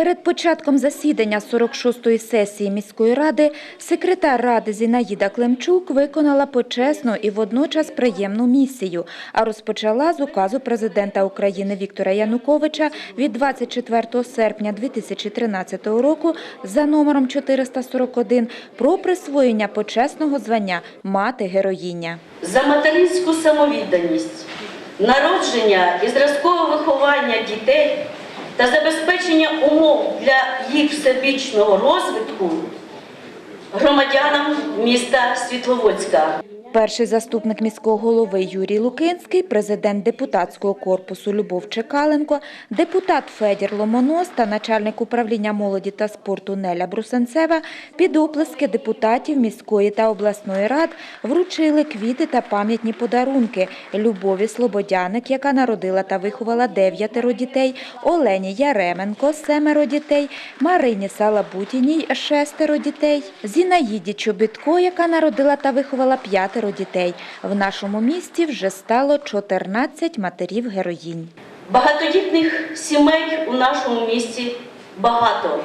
Перед початком засідання 46-ї сесії міської ради секретар ради Зінаїда Климчук виконала почесну і водночас приємну місію, а розпочала з указу президента України Віктора Януковича від 24 серпня 2013 року за номером 441 про присвоєння почесного звання «Мати героїня». за материнську самовідданість, народження і зразкове виховання дітей та забезпечення умов для їх всебічного розвитку громадянам міста Світловодська. Перший заступник міського голови Юрій Лукинський, президент депутатського корпусу Любов Чекаленко, депутат Федір Ломонос та начальник управління молоді та спорту Неля Брусенцева під оплески депутатів міської та обласної рад вручили квіти та пам'ятні подарунки Любові Слободяник, яка народила та виховала дев'ятеро дітей, Олені Яременко – семеро дітей, Марині Салабутіній – шестеро дітей, Зінаїді Чобітко, яка народила та виховала п'ятеро дітей. В нашому місті вже стало 14 матерів-героїнь. Багатодітних сімей у нашому місті багато,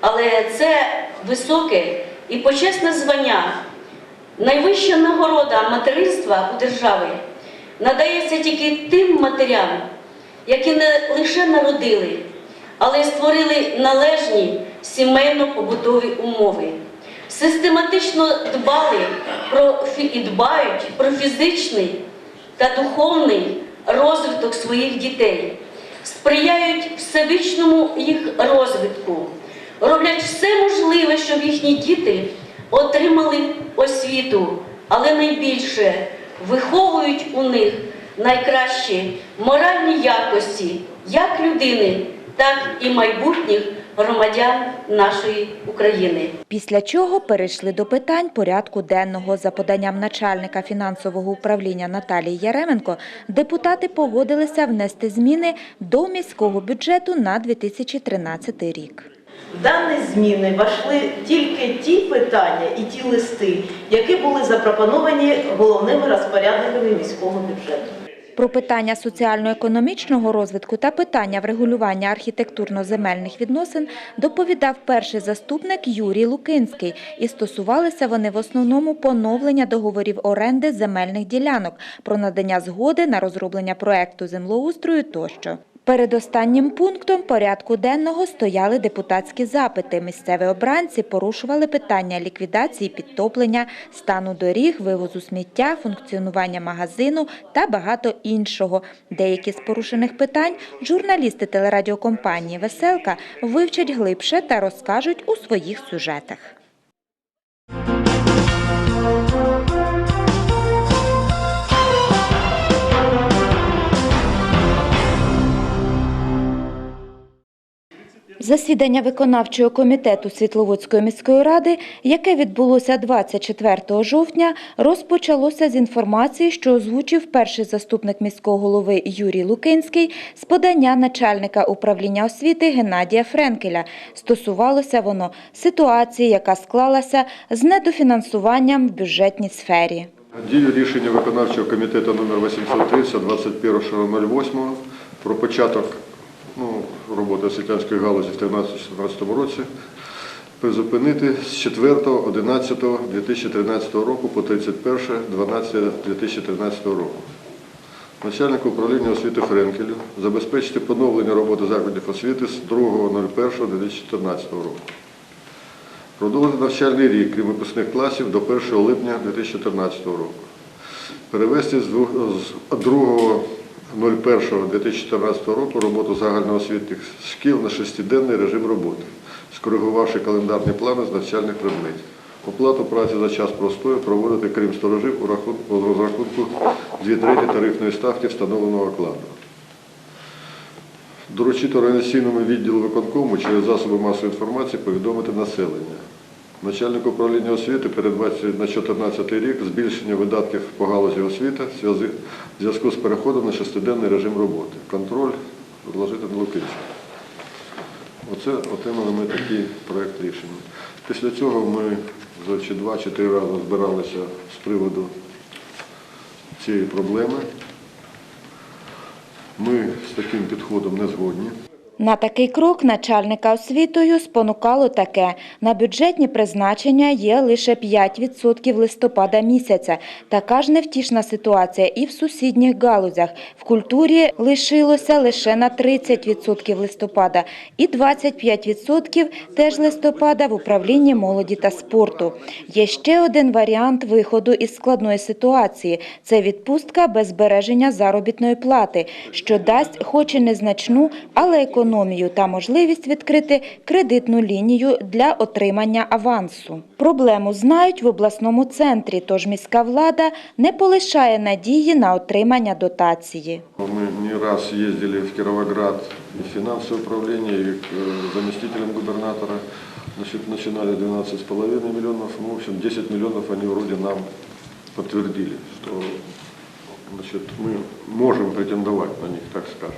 але це високе і почесне звання, найвища нагорода материнства у державі надається тільки тим матерям, які не лише народили, але й створили належні сімейно-побутові умови. Систематично дбали про і дбають про фізичний та духовний розвиток своїх дітей, сприяють всебічному їх розвитку, роблять все можливе, щоб їхні діти отримали освіту, але найбільше виховують у них найкращі моральні якості як людини, так і майбутніх громадян нашої України. Після чого перейшли до питань порядку денного. За поданням начальника фінансового управління Наталії Яременко, депутати погодилися внести зміни до міського бюджету на 2013 рік. В дані зміни війшли тільки ті питання і ті листи, які були запропоновані головними розпорядниками міського бюджету. Про питання соціально-економічного розвитку та питання врегулювання архітектурно-земельних відносин доповідав перший заступник Юрій Лукинський. І стосувалися вони в основному поновлення договорів оренди земельних ділянок, про надання згоди на розроблення проекту землоустрою тощо. Перед останнім пунктом порядку денного стояли депутатські запити. Місцеві обранці порушували питання ліквідації підтоплення, стану доріг, вивозу сміття, функціонування магазину та багато іншого. Деякі з порушених питань журналісти телерадіокомпанії «Веселка» вивчать глибше та розкажуть у своїх сюжетах. Засідання виконавчого комітету Світловодської міської ради, яке відбулося 24 жовтня, розпочалося з інформації, що озвучив перший заступник міського голови Юрій Лукинський з подання начальника управління освіти Геннадія Френкеля. Стосувалося воно ситуації, яка склалася з недофінансуванням в бюджетній сфері. Дію рішення виконавчого комітету номер 830 21.08 про початок ну, роботи освітянської галузі в 2013-2014 році призупинити з 4.11.2013 року по 31.12.2013 року. Начальнику управління освіти Френкелю забезпечити поновлення роботи закладів освіти з 2.01.2014 року. Продовжити навчальний рік, крім випускних класів, до 1 липня 2014 року. Перевести з 2.01.2014 року роботу загальноосвітніх шкіл на шестиденний режим роботи, скоригувавши календарні плани з навчальних предметів. Оплату праці за час простою проводити, крім сторожів, у розрахунку 2 треті тарифної ставки встановленого окладу. Доручити організаційному відділу виконкому через засоби масової інформації повідомити населення. Начальник управління освіти передбачити на 2014 рік збільшення видатків по галузі освіти в зв'язку- з переходом на шестиденний режим роботи. Контроль розложити на Лукинську. Оце отримали ми такий проєкт рішення. Після цього ми вже чи два, чи три рази збиралися з приводу цієї проблеми. Ми з таким підходом не згодні. На такий крок начальника освітою спонукало таке. На бюджетні призначення є лише 5% листопада місяця. Така ж невтішна ситуація і в сусідніх галузях. В культурі лишилося лише на 30% листопада і 25% теж листопада в управлінні молоді та спорту. Є ще один варіант виходу із складної ситуації – це відпустка без збереження заробітної плати, що дасть хоч і незначну, але економію та можливість відкрити кредитну лінію для отримання авансу. Проблему знають в обласному центрі, тож міська влада не полишає надії на отримання дотації. Мы не раз ездили в Кировоград и в финансовое управление, и к э, заместителям губернатора. Значит, начинали 12,5 миллионов, ну, в общем, 10 миллионов они вроде нам подтвердили, что значит, мы можем претендовать на них, так скажем.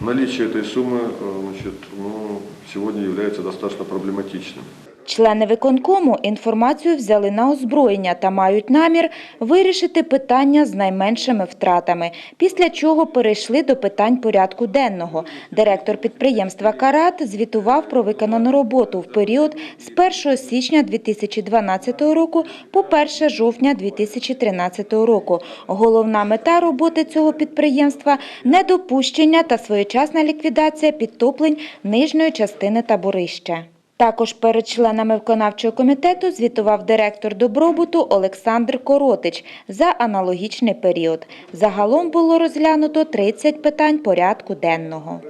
Наличие этой суммы э, значит, ну, сегодня является достаточно проблематичным. Члени виконкому інформацію взяли на озброєння та мають намір вирішити питання з найменшими втратами, після чого перейшли до питань порядку денного. Директор підприємства «Карат» звітував про виконану роботу в період з 1 січня 2012 року по 1 жовтня 2013 року. Головна мета роботи цього підприємства – недопущення та своєчасна ліквідація підтоплень нижньої частини таборища. Також перед членами виконавчого комітету звітував директор добробуту Олександр Коротич за аналогічний період. Загалом було розглянуто 30 питань порядку денного.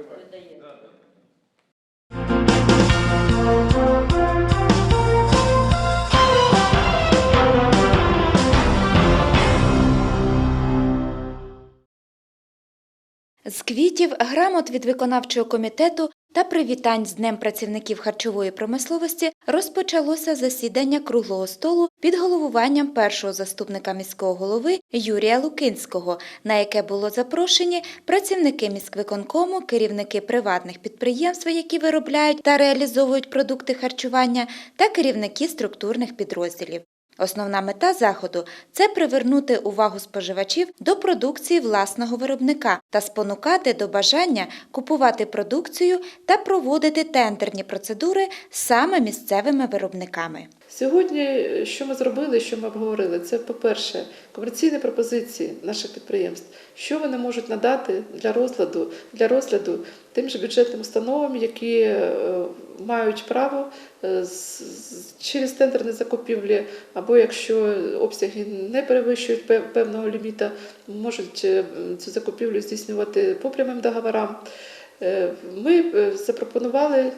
З квітів, грамот від виконавчого комітету та привітань з Днем працівників харчової промисловості розпочалося засідання круглого столу під головуванням першого заступника міського голови Юрія Лукинського, на яке було запрошені працівники міськвиконкому, керівники приватних підприємств, які виробляють та реалізовують продукти харчування, та керівники структурних підрозділів. Основна мета заходу це привернути увагу споживачів до продукції власного виробника та спонукати до бажання купувати продукцію та проводити тендерні процедури саме місцевими виробниками. Сьогодні, що ми зробили, що ми обговорили, це, по-перше, комерційні пропозиції наших підприємств, що вони можуть надати для розгляду, для розгляду тим же бюджетним установам, які е, мають право е, через тендерні закупівлі, або якщо обсяги не перевищують пев- певного ліміта, можуть е, цю закупівлю здійснювати по прямим договорам. Е, Ми е, запропонували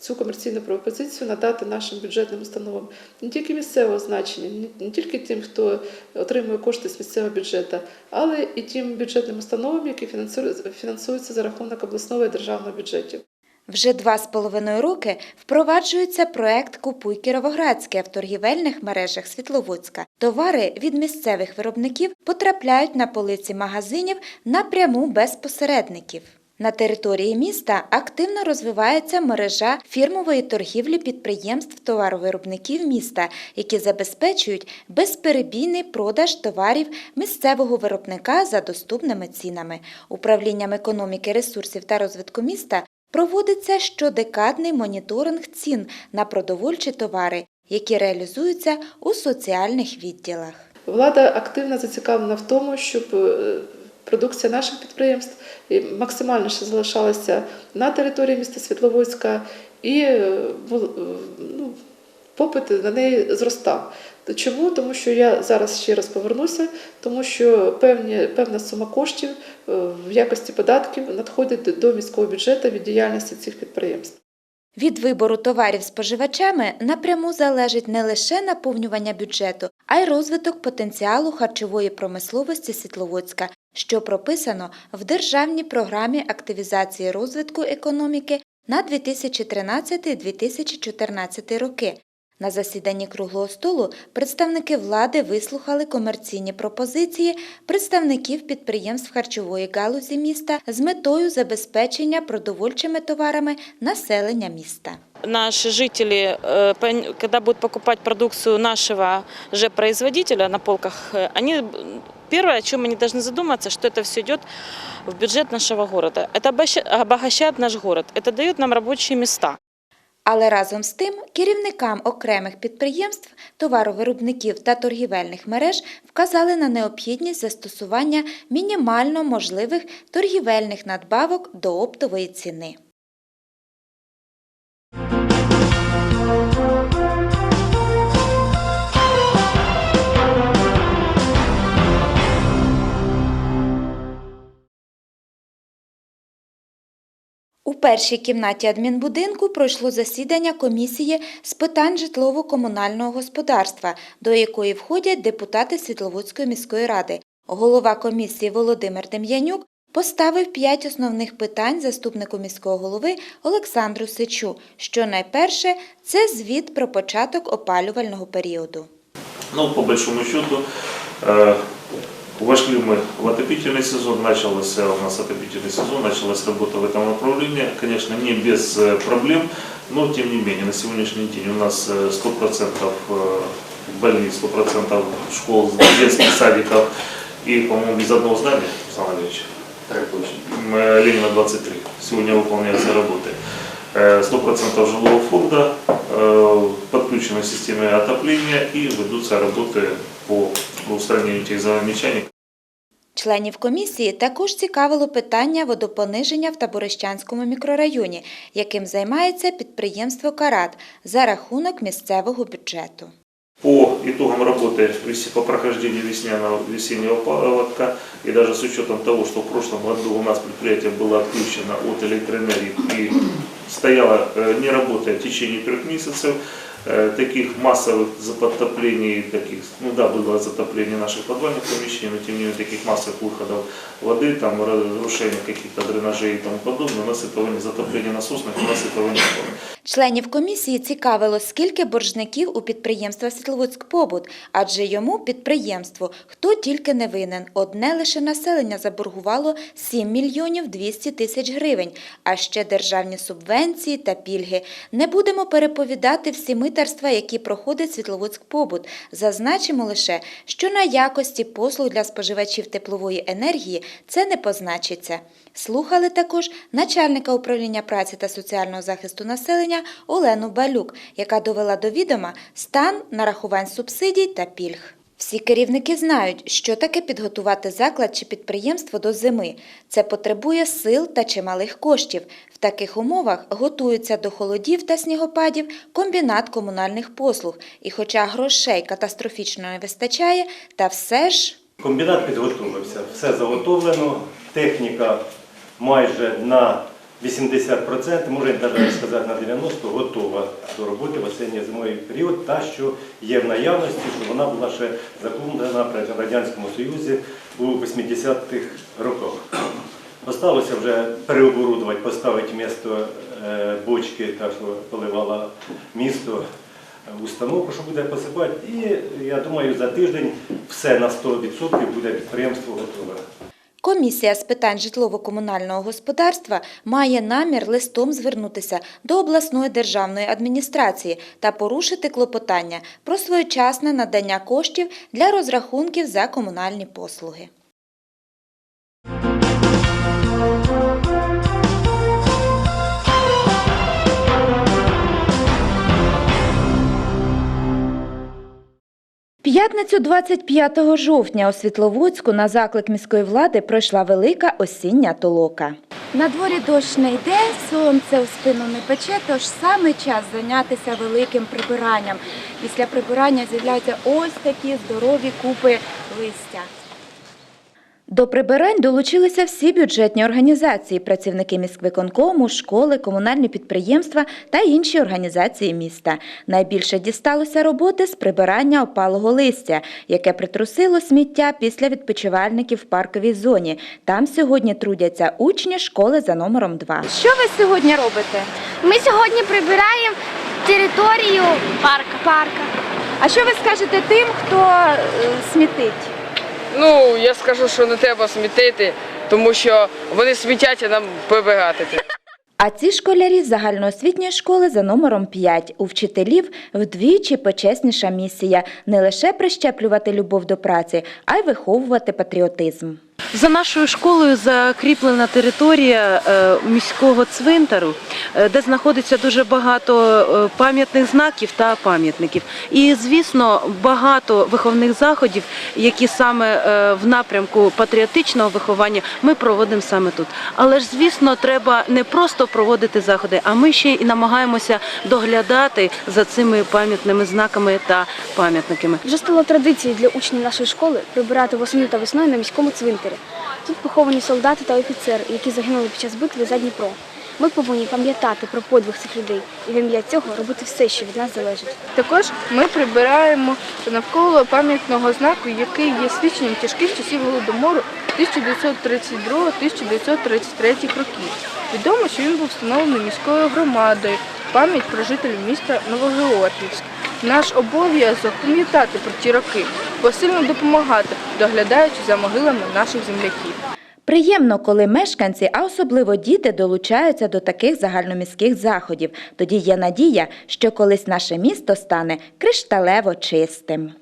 цю комерційну пропозицію надати нашим бюджетним установам не тільки місцевого значення, не- тільки тим, хто отримує кошти з місцевого бюджету, але і тим бюджетним установам, які фінансують- фінансуються за рахунок обласного і державного бюджетів. Вже два з половиною роки впроваджується проект Купуй Кіровоградське в торгівельних мережах Світловодська. Товари від місцевих виробників потрапляють на полиці магазинів напряму без посередників. На території міста активно розвивається мережа фірмової торгівлі підприємств товаровиробників міста, які забезпечують безперебійний продаж товарів місцевого виробника за доступними цінами. Управлінням економіки, ресурсів та розвитку міста проводиться щодекадний моніторинг цін на продовольчі товари, які реалізуються у соціальних відділах. Влада активно зацікавлена в тому, щоб е, продукція наших підприємств максимально ще залишалася на території міста Світловодська і е, е, ну, попит на неї зростав. Чому? Тому що я зараз ще раз повернуся, тому що певні, певна сума коштів е, в якості податків надходить до міського бюджету від діяльності цих підприємств. Від вибору товарів споживачами напряму залежить не лише наповнювання бюджету, а й розвиток потенціалу харчової промисловості Світловодська, що прописано в Державній програмі активізації розвитку економіки на 2013-2014 роки. На засіданні круглого столу представники влади вислухали комерційні пропозиції представників підприємств харчової галузі міста з метою забезпечення продовольчими товарами населення міста. Наши жители, э, пон- когда будут покупать продукцию нашего же производителя на полках, э, они первое, о чем мы не должны задуматься, что это все идет в бюджет нашего города. Это обоща- обогащает наш город, это дает нам рабочие места. Але разом з тим керівникам окремих підприємств, товаровиробників та торгівельних мереж вказали на необхідність застосування мінімально можливих торгівельних надбавок до оптової ціни. У першій кімнаті адмінбудинку пройшло засідання комісії з питань житлово-комунального господарства, до якої входять депутати Світловодської міської ради. Голова комісії Володимир Дем'янюк поставив п'ять основних питань заступнику міського голови Олександру Сичу. Що найперше це звіт про початок опалювального періоду. Ну, по большому счету, э, вошли мы в отопительный сезон, начался у нас отопительный сезон, началась работа в этом направлении, конечно, не без э, проблем, но тем не менее, на сегодняшний день у нас э, 100% э, больниц, 100% школ, детских садиков. И, по-моему, без одного здания, Александр Андреевич, э, Ленина 23, сегодня выполняются работы. Э, 100% жилого фонда э, подключены к системе отопления и ведутся работы по устранению этих замечаний. Членів комісії також цікавило питання водопониження в Таборищанському мікрорайоні, яким займається підприємство «Карат» за рахунок місцевого бюджету. По итогам работы вес- по прохождению весняного весеннего паводка и даже с учетом того, что в прошлом году у нас предприятие было отключено от электроэнергии и стояло, э, не работая в течение трех месяцев, э, таких массовых затоплений, таких, ну да, было затопление наших подвальных помещений, но тем не менее таких массовых выходов воды, там разрушение каких-то дренажей и тому подобное, у нас этого не затопление насосных, у нас этого не было. Членів комісії цікавило, скільки боржників у підприємства «Світловодськпобут», адже йому, підприємству, хто тільки не винен. Одне лише населення заборгувало 7 мільйонів 200 тисяч гривень, а ще державні субвенції та пільги. Не будемо переповідати всі митерства, які проходить «Світловодськпобут». Зазначимо лише, що на якості послуг для споживачів теплової енергії це не позначиться. Слухали також начальника управління праці та соціального захисту населення Олену Балюк, яка довела до відома стан нарахувань субсидій та пільг. Всі керівники знають, що таке підготувати заклад чи підприємство до зими. Це потребує сил та чималих коштів. В таких умовах готується до холодів та снігопадів комбінат комунальних послуг. І хоча грошей катастрофічно не вистачає, та все ж Комбінат підготовився, все заготовлено, техніка майже на 80%, можна навіть сказати на 90%, готова до роботи в осінньо-зимовий період, та, що є в наявності, що вона була ще закладена при Радянському Союзі у 80-х роках. Осталося вже переоборудувати, поставити місто е, бочки, так що поливала місто е, установку, що буде посипати. І я думаю, за тиждень все на 100% буде підприємство готове. Комісія з питань житлово-комунального господарства має намір листом звернутися до обласної державної адміністрації та порушити клопотання про своєчасне надання коштів для розрахунків за комунальні послуги. П'ятницю 25 жовтня у Світловодську на заклик міської влади пройшла велика осіння толока. На дворі дощ не йде, сонце у спину не пече, тож саме час зайнятися великим прибиранням. Після прибирання з'являються ось такі здорові купи листя. До прибирань долучилися всі бюджетні організації, працівники міськвиконкому, школи, комунальні підприємства та інші організації міста. Найбільше дісталося роботи з прибирання опалого листя, яке притрусило сміття після відпочивальників в парковій зоні. Там сьогодні трудяться учні школи за номером 2. Що ви сьогодні робите? Ми сьогодні прибираємо територію парка. парка. А що ви скажете тим, хто е, смітить? Ну, я скажу, що не треба смітити, тому що вони смітять, а нам прибирати. А ці школярі загальноосвітньої школи за номером 5. У вчителів вдвічі почесніша місія не лише прищеплювати любов до праці, а й виховувати патріотизм. За нашою школою закріплена територія е, міського цвинтару, е, де знаходиться дуже багато е, пам'ятних знаків та пам'ятників. І, звісно, багато виховних заходів, які саме в напрямку патріотичного виховання ми проводимо саме тут. Але ж, звісно, треба не просто проводити заходи, а ми ще і намагаємося доглядати за цими пам'ятними знаками та пам'ятниками. Вже стало традицією для учнів нашої школи прибирати восени та весною на міському цвинтарі. Тут поховані солдати та офіцери, які загинули під час битви за Дніпро. Ми повинні пам'ятати про подвиг цих людей і в ім'я цього робити все, що від нас залежить. Також ми прибираємо навколо пам'ятного знаку, який є свідченням тяжких часів голодомору 1932-1933 років. Відомо, що він був встановлений міською громадою, пам'ять про жителів міста Новогеоргіївськ. Наш обов'язок пам'ятати про ті роки, посильно допомагати, доглядаючи за могилами наших земляків. Приємно, коли мешканці, а особливо діти, долучаються до таких загальноміських заходів. Тоді є надія, що колись наше місто стане кришталево чистим.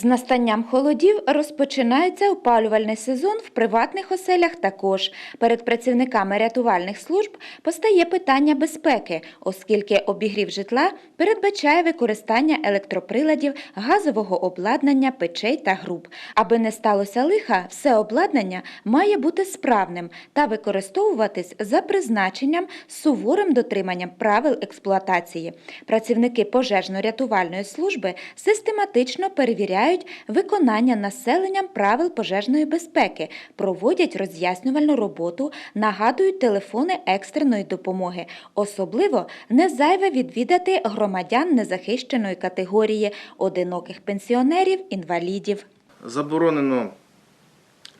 З настанням холодів розпочинається опалювальний сезон в приватних оселях також. Перед працівниками рятувальних служб постає питання безпеки, оскільки обігрів житла передбачає використання електроприладів, газового обладнання, печей та груб. Аби не сталося лиха, все обладнання має бути справним та використовуватись за призначенням з суворим дотриманням правил експлуатації. Працівники пожежно-рятувальної служби систематично перевіряють виконання населенням правил пожежної безпеки, проводять роз'яснювальну роботу, нагадують телефони екстреної допомоги. Особливо не зайве відвідати громадян незахищеної категорії, одиноких пенсіонерів, інвалідів. заборонено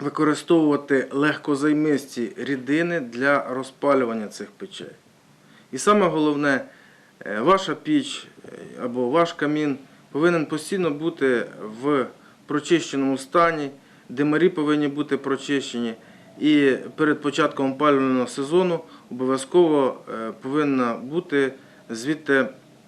використовувати легкозаймисті рідини для розпалювання цих печей. І саме головне, е, ваша піч е, або ваш камін повинен постійно бути в прочищеному стані, димарі повинні бути прочищені. І перед початком опалювального сезону обов'язково е, повинна бути звідти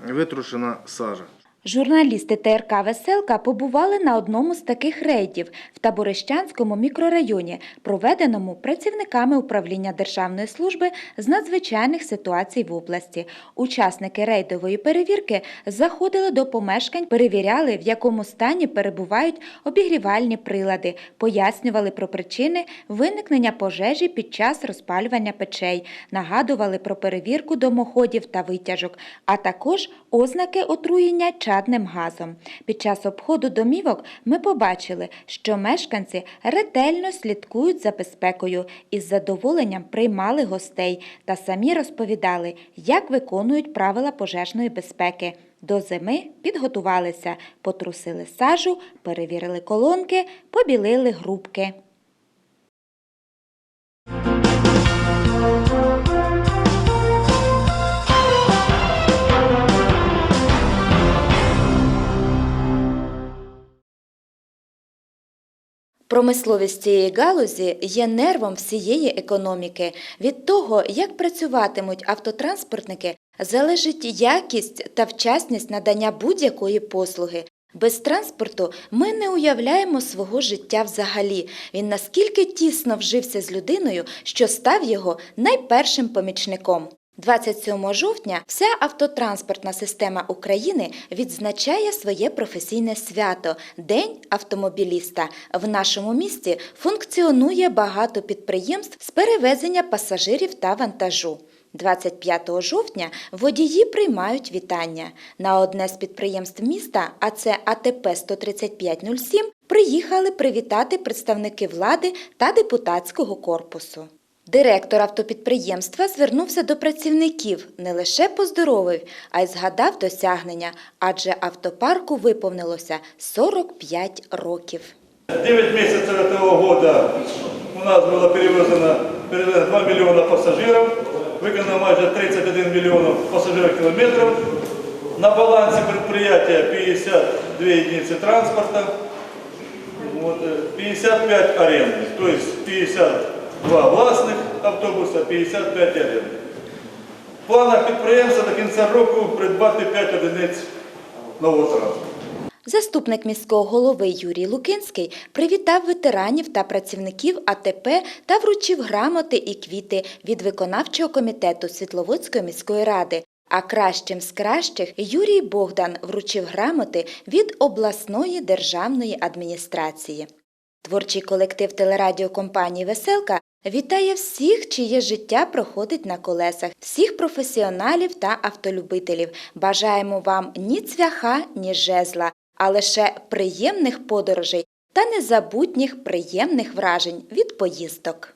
витрушена сажа. Журналісти ТРК Веселка побували на одному з таких рейдів в Таборищанському мікрорайоні, проведеному працівниками управління Державної служби з надзвичайних ситуацій в області. Учасники рейдової перевірки заходили до помешкань, перевіряли, в якому стані перебувають обігрівальні прилади, пояснювали про причини виникнення пожежі під час розпалювання печей, нагадували про перевірку домоходів та витяжок, а також ознаки отруєння чадним газом. Під час обходу домівок ми побачили, що мешканці ретельно слідкують за безпекою і з задоволенням приймали гостей та самі розповідали, як виконують правила пожежної безпеки. До зими підготувалися, потрусили сажу, перевірили колонки, побілили грубки. Промисловість цієї галузі є нервом всієї економіки. Від того, як працюватимуть автотранспортники, залежить якість та вчасність надання будь-якої послуги. Без транспорту ми не уявляємо свого життя взагалі. Він наскільки тісно вжився з людиною, що став його найпершим помічником. 27 жовтня вся автотранспортна система України відзначає своє професійне свято День автомобіліста. В нашому місті функціонує багато підприємств з перевезення пасажирів та вантажу. 25 жовтня водії приймають вітання. На одне з підприємств міста, а це АТП 13507, приїхали привітати представники влади та депутатського корпусу. Директор автопідприємства звернувся до працівників, не лише поздоровив, а й згадав досягнення, адже автопарку виповнилося 45 років. Дев'ять місяців цього року у нас було перевезено 2 мільйони пасажирів, виконано майже 31 мільйон пасажирів кілометрів. На балансі підприємства 52 единиці транспорту, 55 оренди, тобто 50 два власних автобуса, 55 аренди. В планах підприємства до кінця року придбати 5 одиниць нового транспорту. Заступник міського голови Юрій Лукинський привітав ветеранів та працівників АТП та вручив грамоти і квіти від виконавчого комітету Світловодської міської ради. А кращим з кращих Юрій Богдан вручив грамоти від обласної державної адміністрації. Творчий колектив телерадіокомпанії Веселка вітає всіх, чиє життя проходить на колесах, всіх професіоналів та автолюбителів. Бажаємо вам ні цвяха, ні жезла, а лише приємних подорожей та незабутніх приємних вражень від поїздок.